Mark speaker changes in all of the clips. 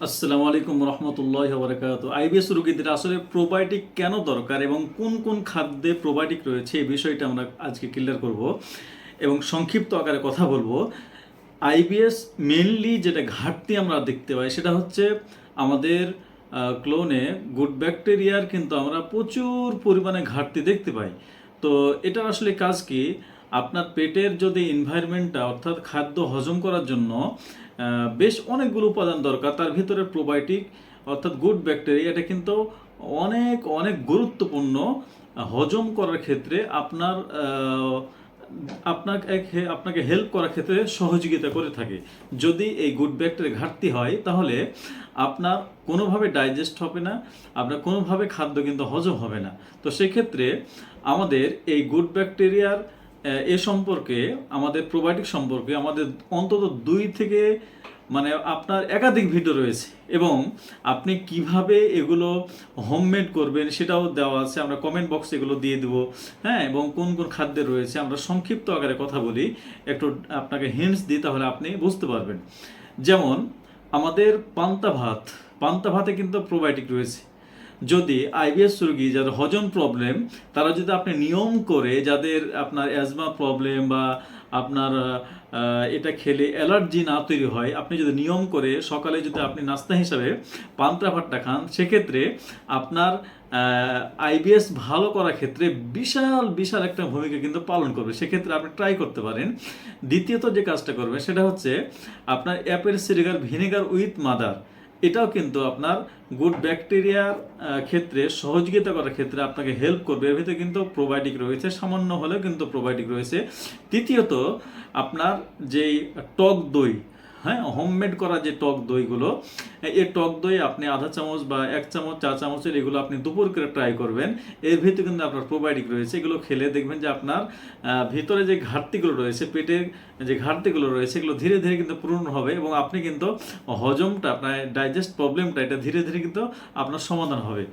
Speaker 1: আসসালামু আলাইকুম রহমতুল্লাহ বরকাত আইবিএস রোগীদের আসলে প্রোবায়োটিক কেন দরকার এবং কোন কোন খাদ্যে প্রোবায়োটিক রয়েছে এই বিষয়টা আমরা আজকে ক্লিয়ার করব। এবং সংক্ষিপ্ত আকারে কথা বলব। আইবিএস মেনলি যেটা ঘাটতি আমরা দেখতে পাই সেটা হচ্ছে আমাদের ক্লোনে গুড ব্যাকটেরিয়ার কিন্তু আমরা প্রচুর পরিমাণে ঘাটতি দেখতে পাই। তো এটা আসলে কাজ কি? আপনার পেটের যদি এনভায়রনমেন্টটা অর্থাৎ খাদ্য হজম করার জন্য বেশ অনেকগুলো উপাদান দরকার। তার ভিতরে প্রোবায়োটিক অর্থাৎ গুড ব্যাকটেরিয়া এটা কিন্তু অনেক অনেক গুরুত্বপূর্ণ। হজম করার ক্ষেত্রে আপনার আপনাকে আপনাকে হেল্প করার ক্ষেত্রে সহযোগিতা করে থাকে। যদি এই গুড ব্যাকটেরিয়া ঘাটতি হয়, তাহলে আপনার কোনোভাবে ডাইজেস্ট হবে না, আপনার কোনোভাবে খাদ্য কিন্তু হজম হবে না। তো সেক্ষেত্রে আমাদের এই গুড ব্যাকটেরিয়ার এ সম্পর্কে, আমাদের প্রোবায়োটিক সম্পর্কে আমাদের অন্তত দুই থেকে মানে আপনার একাধিক ভিডিও রয়েছে এবং আপনি কীভাবে এগুলো হোমমেড করবেন সেটাও দেওয়া আছে, আমরা কমেন্ট বক্সে এগুলো দিয়ে দেবো হ্যাঁ এবং কোন কোন খাদ্যে রয়েছে, আমরা সংক্ষিপ্ত আকারে কথা বলি, একটু আপনাকে হিন্টস দিই তাহলে আপনি বুঝতে পারবেন। যেমন, আমাদের পান্তা ভাত, পান্তা ভাতে কিন্তু প্রোবায়োটিক রয়েছে। যদি আইবিএস রোগী যাদের হজম প্রবলেম তারা যদি আপনি নিয়ম করে যাদের আপনার অ্যাজমা প্রবলেম বা আপনার এটা খেলে অ্যালার্জি না তৈরি হয়, আপনি যদি নিয়ম করে সকালে যদি আপনি নাস্তা হিসাবে পান্তা ভাতটা খান, সেক্ষেত্রে আপনার আইবিএস ভালো করার ক্ষেত্রে বিশাল বিশাল একটা ভূমিকা কিন্তু পালন করবে। সেক্ষেত্রে আপনি ট্রাই করতে পারেন। দ্বিতীয়ত যে কাজটা করবেন, সেটা হচ্ছে আপনার apple cider vinegar with mother এটাও কিন্তু আপনার গুড ব্যাকটেরিয়ার ক্ষেত্রে, সহযোগিতা করার ক্ষেত্রে আপনাকে হেল্প করবে। এর ভিতরে কিন্তু প্রোবায়োটিক রয়েছে, সামান্য হলেও কিন্তু প্রোবায়োটিক রয়েছে। তৃতীয়ত, আপনার যেই টক দই হ্যাঁ হোমমেড করা যে টক দইগুলো, এই টক দই আপনি আধা চামচ বা এক চামচ চা চামচের এগুলো আপনি দুপুর করে ট্রাই করবেন। এর ভিতরে কিন্তু আপনার প্রোবায়োটিক রয়েছে, এগুলো খেলে দেখবেন যে আপনার ভিতরে যে ঘাটতিগুলো রয়েছে, পেটের যে ঘাটতিগুলো রয়েছে, এগুলো ধীরে ধীরে কিন্তু পূরণ হবে এবং আপনি কিন্তু হজমটা, আপনার ডাইজেস্ট প্রবলেমটা এটা ধীরে ধীরে কিন্তু আপনার সমাধান হবে।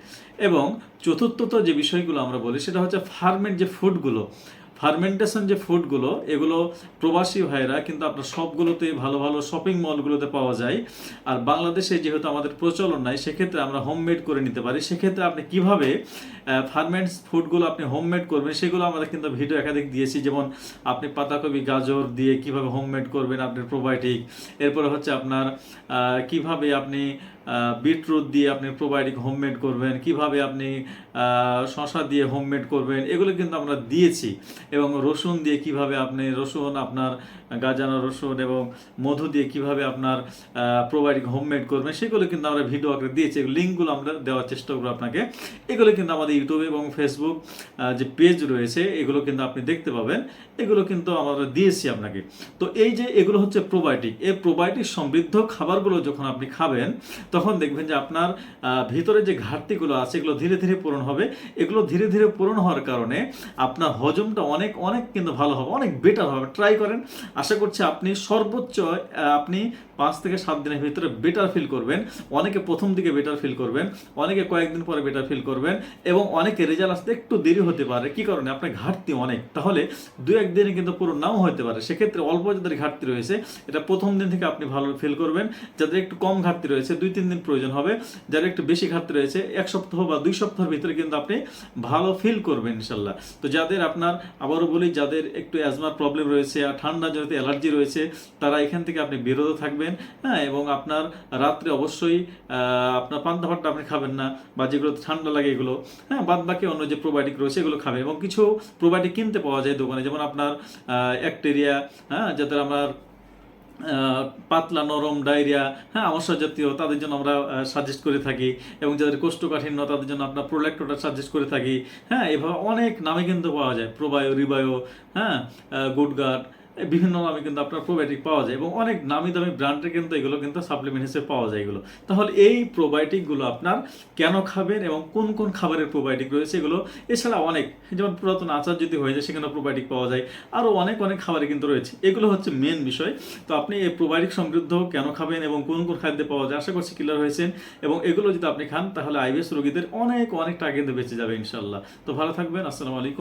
Speaker 1: এবং চতুর্থত যে বিষয়গুলো আমরা বলি, সেটা হচ্ছে ফার্মেন্ট যে ফুডগুলো ফার্মেন্টেশন যে ফুডগুলো, এগুলো প্রবাসী ভাইরা কিন্তু আপনার সবগুলোতে ভালো ভালো শপিং মলগুলোতে পাওয়া যায়। আর বাংলাদেশে যেহেতু আমাদের প্রচলন নাই, সেক্ষেত্রে আমরা হোমমেড করে নিতে পারি। সেক্ষেত্রে আপনি কীভাবে ফার্মেন্টস ফুডগুলো আপনি হোমমেড করবেন, সেগুলো আমাদের কিন্তু ভিডিও একাধিক দিয়েছি। যেমন আপনি পাতাকপি, গাজর দিয়ে কীভাবে হোমমেড করবেন আপনার প্রোবায়োটিক এরপরে হচ্ছে আপনার কীভাবে আপনি বিটরুট দিয়ে আপনি প্রোবায়োটিক হোমমেড করবেন, কীভাবে আপনি শশা দিয়ে হোমমেড করবেন, এগুলো কিন্তু আমরা দিয়েছি। এবং রসুন দিয়ে কীভাবে আপনি রসুন, আপনার গাজানো রসুন এবং মধু দিয়ে কীভাবে আপনার প্রোবায়োটিক হোমমেড করবেন, সেগুলো কিন্তু আমরা ভিডিও আকারে দিয়েছি। লিঙ্কগুলো আমরা দেওয়ার চেষ্টা করব আপনাকে। এগুলো কিন্তু আমাদের ইউটিউব এবং ফেসবুক যে পেজ রয়েছে, এগুলো কিন্তু আপনি দেখতে পাবেন। এগুলো কিন্তু আমরা দিয়েছি আপনাকে। তো এই যে এগুলো হচ্ছে প্রোবায়োটিক এই প্রোবায়োটিক সমৃদ্ধ খাবারগুলো যখন আপনি খাবেন, তখন দেখবেন যে আপনার ভিতরে যে ঘাটতিগুলো আছে, এগুলো ধীরে ধীরে পূরণ হবে। এগুলো ধীরে ধীরে পূরণ হওয়ার কারণে আপনার হজমটা অনেক অনেক অনেক কিন্তু ভালো হবে, অনেক বেটার হবে। ট্রাই করেন। আশা করছি আপনি সর্বোচ্চ আপনি পাঁচ থেকে সাত দিনের ভিতরে বেটার ফিল করবেন। অনেকে প্রথম দিকে বেটার ফিল করবেন, অনেকে কয়েকদিন পরে বেটার ফিল করবেন এবং অনেকে রেজাল্ট আসতে একটু দেরি হতে পারে। কি কারণে? আপনার ঘাটতি অনেক। তাহলে দু একদিনে কিন্তু পুরো নাও হতে পারে। সেক্ষেত্রে অল্প যাদের ঘাটতি রয়েছে, এটা প্রথম দিন থেকে আপনি ভালো ফিল করবেন। যাদের একটু কম ঘাটতি রয়েছে, দুই তিন দিন প্রয়োজন হবে। যাদের একটু বেশি ঘাটতি রয়েছে, এক সপ্তাহ বা দুই সপ্তাহের ভিতরে কিন্তু আপনি ভালো ফিল করবেন ইনশাল্লাহ। তো যাদের আপনার আবারও বলি, যাদের একটু অ্যাজমার প্রবলেম রয়েছে আর ঠান্ডা যেহেতু অ্যালার্জি রয়েছে, তারা এখান থেকে আপনি বিরত থাকবেন হ্যাঁ এবং আপনার রাত্রে অবশ্যই আপনার পান্তা ভাতটা আপনি খাবেন না, বা যেগুলো ঠান্ডা লাগে এগুলো হ্যাঁ বাদ বাকি অন্য যে প্রোবায়োটিক রয়েছে এগুলো খাবেন, এবং কিছু প্রোবায়োটিক কিনতে পাওয়া যায় দোকানে, যেমন আপনার অ্যাক্টেরিয়া হ্যাঁ যাদের আমার পাতলা, নরম, ডায়রিয়া হ্যাঁ আমসা জাতীয় তাদের জন্য আমরা সাজেস্ট করে থাকি এবং যাদের কোষ্ঠকাঠিন্য, তাদের জন্য আমরা প্রোল্যাক্টোটা সাজেস্ট করে থাকি। হ্যাঁ এভাবে অনেক নামে কিন্তু পাওয়া যায়। প্রোবায়ো রিবায়ো হ্যাঁ গুডগার্ড বিভিন্ন নামে কিন্তু আপনার প্রোবায়োটিক পাওয়া যায় এবং অনেক নামি দামি ব্র্যান্ডের কিন্তু এগুলো কিন্তু সাপ্লিমেন্ট হিসেবে পাওয়া যায় এগুলো। তাহলে এই প্রোবায়োটিকগুলো আপনার কেন খাবেন এবং কোন কোন খাবারের প্রোবায়োটিক রয়েছে এগুলো? এছাড়া অনেক, যেমন পুরাতন আচার যদি হয়ে যায় সেখানে প্রোবায়োটিক পাওয়া যায়। আরও অনেক অনেক খাবারে কিন্তু রয়েছে। এগুলো হচ্ছে মেন বিষয়। তো আপনি এই প্রোবায়োটিক সমৃদ্ধ কেন খাবেন এবং কোন কোন খাদ্যে পাওয়া যায় আশা করছি ক্লিয়ার হয়েছেন এবং এগুলো যদি আপনি খান তাহলে আইবিএস রোগীদের অনেক অনেক টাকা কিন্তু বেঁচে যাবে ইনশাল্লাহ তো ভালো থাকবেন, আসসালামু আলাইকুম।